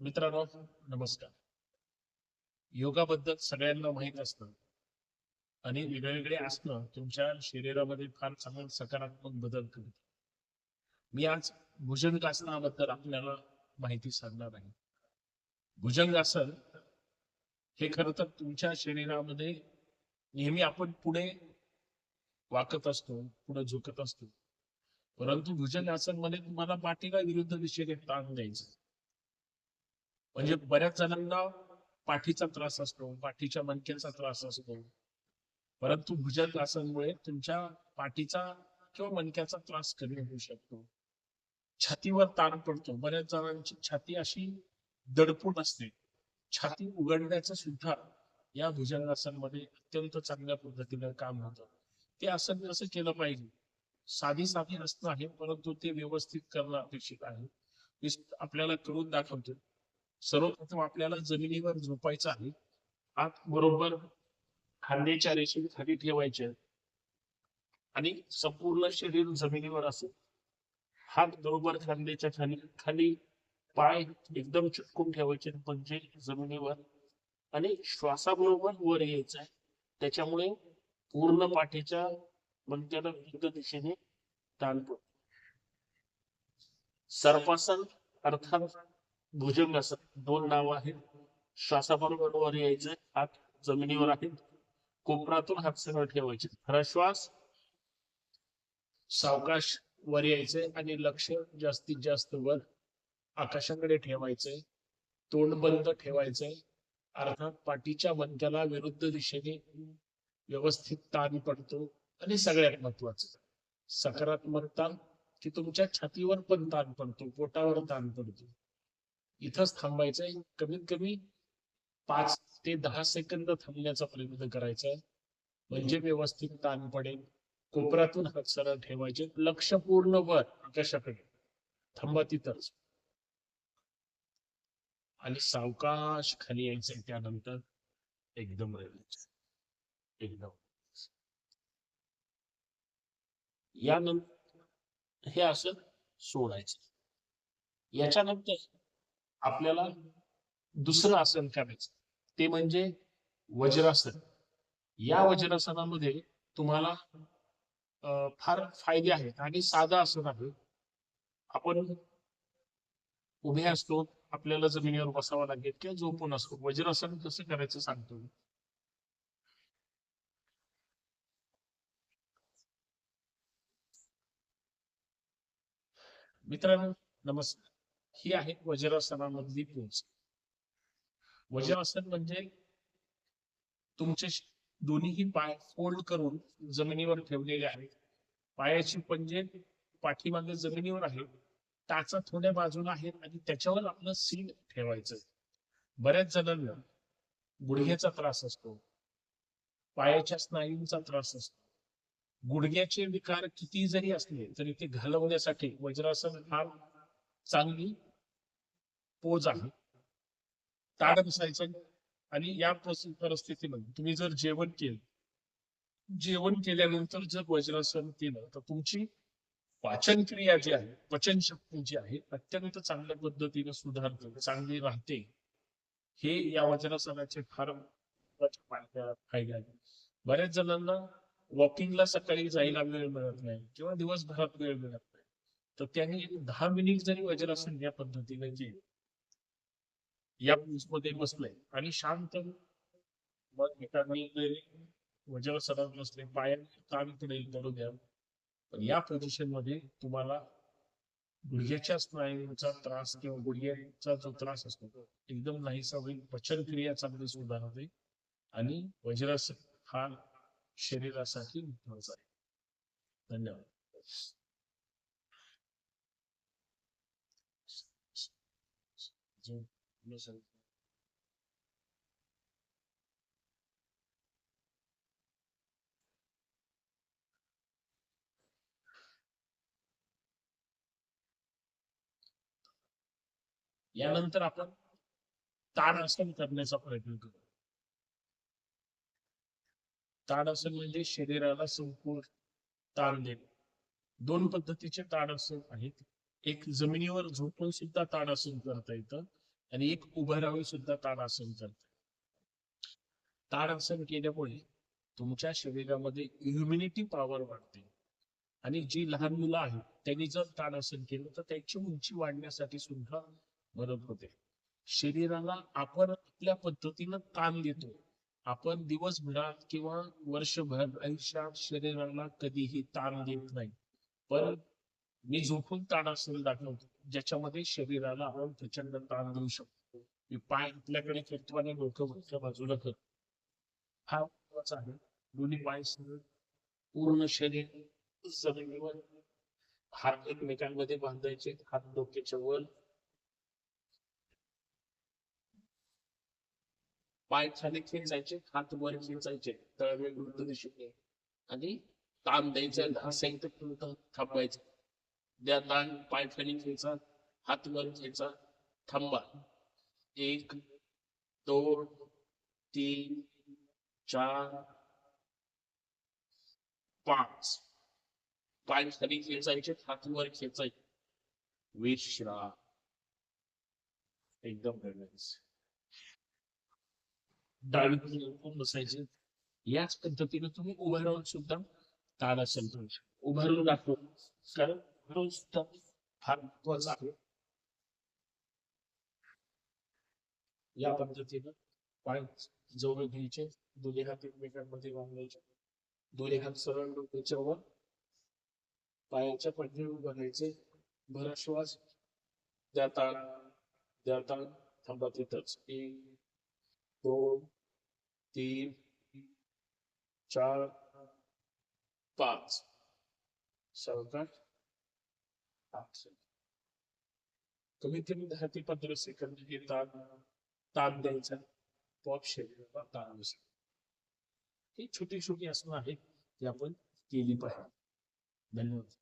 मित्रांनो नमस्कार. योगाबद्दल सगळ्यांना माहीत असतं आणि वेगवेगळे आसनं तुमच्या शरीरामध्ये फार चांगला सकारात्मक बदल करते मी आज भुजंगासनाबद्दल आपल्याला माहिती सांगणार आहे. भुजंगासन हे खर तर तुमच्या शरीरामध्ये नेहमी आपण पुढे वाकत असतो पुढे झुकत असतो. परंतु भुजंगासनमध्ये तुम्हाला पाठीला विरुद्ध दिशेने ताण द्यायचं म्हणजे बऱ्याच जणांना पाठीचा त्रास असतो पाठीच्या मणक्यांचा त्रास असतो. परंतु भुजंगासनमुळे तुमच्या पाठीचा किंवा मणक्याचा त्रास कमी होऊ शकतो. छातीवर ताण पडतो. बऱ्याच जणांची छाती अशी दडपून असते. छाती उघडण्याचं सुद्धा या भुजंगासनमध्ये अत्यंत चांगल्या पद्धतीने काम होतं. ते आसन कसं केलं पाहिजे? साधी साधी असणं आहे परंतु ते व्यवस्थित करणं अपेक्षित आहे. मी आपल्याला करून दाखवतो. सर्वप्रथम आपल्याला जमिनीवर झोपायचं आहे. हात बरोबर खांद्याच्या रेषेने खाली ठेवायचे आणि संपूर्ण शरीर जमिनीवर असेल. हात बरोबर खांद्याच्या खाली खाली पाय एकदम चिटकून ठेवायचे म्हणजे जमिनीवर आणि श्वासाबरोबर वर यायचं आहे. त्याच्यामुळे पूर्ण पाठीच्या मणक्याला विरुद्ध दिशेने ताण पडतो. सर्पासन अर्थात भुजंगासन दोन नाव आहेत. श्वासाबरोबर वर यायचे हात जमिनीवर आहेत. कोपरातून हात सरळ ठेवायचे. खरा श्वास सावकाश वर यायचे आणि लक्ष जास्तीत जास्त वर आकाशाकडे ठेवायचंय. तोंड बंद ठेवायचंय. अर्थात पाठीच्या मणक्याला विरुद्ध दिशेने व्यवस्थित ताण पडतो आणि सगळ्यात महत्वाचं सकारात्मकता की तुमच्या छातीवर पण ताण पडतो पोटावर ताण पडतो. इथंच थांबायचंय कमीत कमी पाच ते दहा सेकंद थांबण्याचा प्रयत्न करायचा म्हणजे व्यवस्थित ताण पडेल. कोपऱ्यातून हात सरळ ठेवायचे. लक्ष पूर्ण वर आकाशाकडे. थांबा तिथंच. आणि सावकाश खाली यायचंय त्यानंतर. एकदम रेल्वेचं एकदम. यानंतर हे असं सोडायचं. याच्यानंतर आपल्याला दुसरं आसन करायचं. ते म्हणजे वज्रासन. या वज्रासनामध्ये तुम्हाला फार फायदे आहेत आणि साधं आसन आहे. आपण उभे असतो आपल्याला जमिनीवर बसावं लागेल किंवा झोपून असतो. वज्रासन कसं करायचं सांगतो मी. मित्रांनो नमस्कार. ही आहे वज्रासनामधली पोच. वज्रासन म्हणजे तुमचे दोन्हीही पाय फोल्ड करून जमिनीवर ठेवलेले आहेत. पायाची पंजे पाठीमागे जमिनीवर आहे टाचा थोड्या बाजूला आहे आणि त्याच्यावर आपलं सीट ठेवायचं बऱ्याच जणांना गुडघ्याचा त्रास असतो. पायाच्या स्नायूंचा त्रास असतो. गुडघ्याचे विकार किती जरी असले तरी ते घालवण्यासाठी वज्रासन हा चांगली पोज आहे. ताड बसायचं आणि या परिस्थितीमध्ये तुम्ही जर जेवण केलं जेवण केल्यानंतर जर वज्रासन केलं तर तुमची पाचन क्रिया जी आहे पचन शक्ती जी आहे अत्यंत चांगल्या पद्धतीने सुधारते चांगली राहते. हे या वज्रासनाचे फार फायदे आहेत. बऱ्याच जणांना वॉकिंगला सकाळी जायला वेळ मिळत नाही किंवा दिवसभरात वेळ मिळत नाही. तर त्यांनी दहा मिनिट जरी वज्रासन या पद्धतीने जे या मध्ये बसलंय आणि शांत मग एखादी जरी वज्रासनात बसले पायाने ताण पुढे करू द्या पण या पोझिशनमध्ये तुम्हाला गुडघ्याच्या स्नायूंचा त्रास किंवा गुडघ्याचा जो त्रास असतो तो एकदम नाहीसा होईल पचन क्रिया चांगली सुधारते आणि वज्रासन हा शरीरासाठी महत्त्वाचा आहे. धन्यवाद. जो- जो सर- यानंतर आपण ताडासन करण्याचा प्रयत्न करू. ताडासन म्हणजे शरीराला संपूर्ण ताण देणे. दोन पद्धतीचे ताडासन आहेत. एक जमिनीवर झोपून सुद्धा ताडासन करता येतं आणि एक उभं राहून सुद्धा ताडासन करते ताडासन केल्यामुळे तुमच्या शरीरामध्ये इम्युनिटी पॉवर वाढते. आणि जी लहान मुलं आहेत त्यांनी जर ताडासन केलं तर त्यांची उंची वाढण्यासाठी सुद्धा मदत होते. शरीराला आपण आपल्या पद्धतीनं ताण देतो. आपण दिवसभरात किंवा वर्षभर आयुष्यात शरीराला कधीही ताण देत नाही. पण मी झोपून ताडासन दाखवतो ज्याच्यामध्ये शरीराला आपण प्रचंड ताण देऊ शकतो. मी पाय आपल्याकडे खेळतो आणि डोकं वरच्या बाजूला करतो हा महत्त्वाचा आहे. दोन्ही पाय सरळ पूर्ण शरीर जमिनीवर हात एकमेकांमध्ये बांधायचे. हात डोक्याच्या वर. पाय खाली खेचायचे. हात वर खेचायचे. तळवे वृद्ध दिशेने. आणि ताण द्यायचा. हा सेकंद थांबायचं द्या ताण पाय खाली खेचा हात वर खेचा थांबा. एक दोन तीन चार पाच. पाय खाली खेचायचे हात वर खेचायचे विश्राम एकदम रिलॅक्स डावीकडे झोपून बसायचे. याच पद्धतीने तुम्ही उभं राहून सुद्धा तारासन करू शकता उभं राहून दाखव. कारण उभं राहून फार महत्वाचं आहे. या पद्धतीनं पाय जवळ घ्यायचे दोन्ही हात एकमेकांमध्ये बांधायचे. दोन्ही हात सरळ डोक्याच्या वर पायाच्या पडद्यावर उभं राहायचे. भरा श्वास द्या ताण द्या ताण थांबा तिथंच. एक दोन तीन चार पाच. सावकाश कमीत कमी दहा ते पंधरा सेकंद हे ताण ताण द्यायचा. पॉप शरीराला ताण बसेल ही छोटी छोटी आसनं आहेत ती आपण केली पाहिजे. धन्यवाद.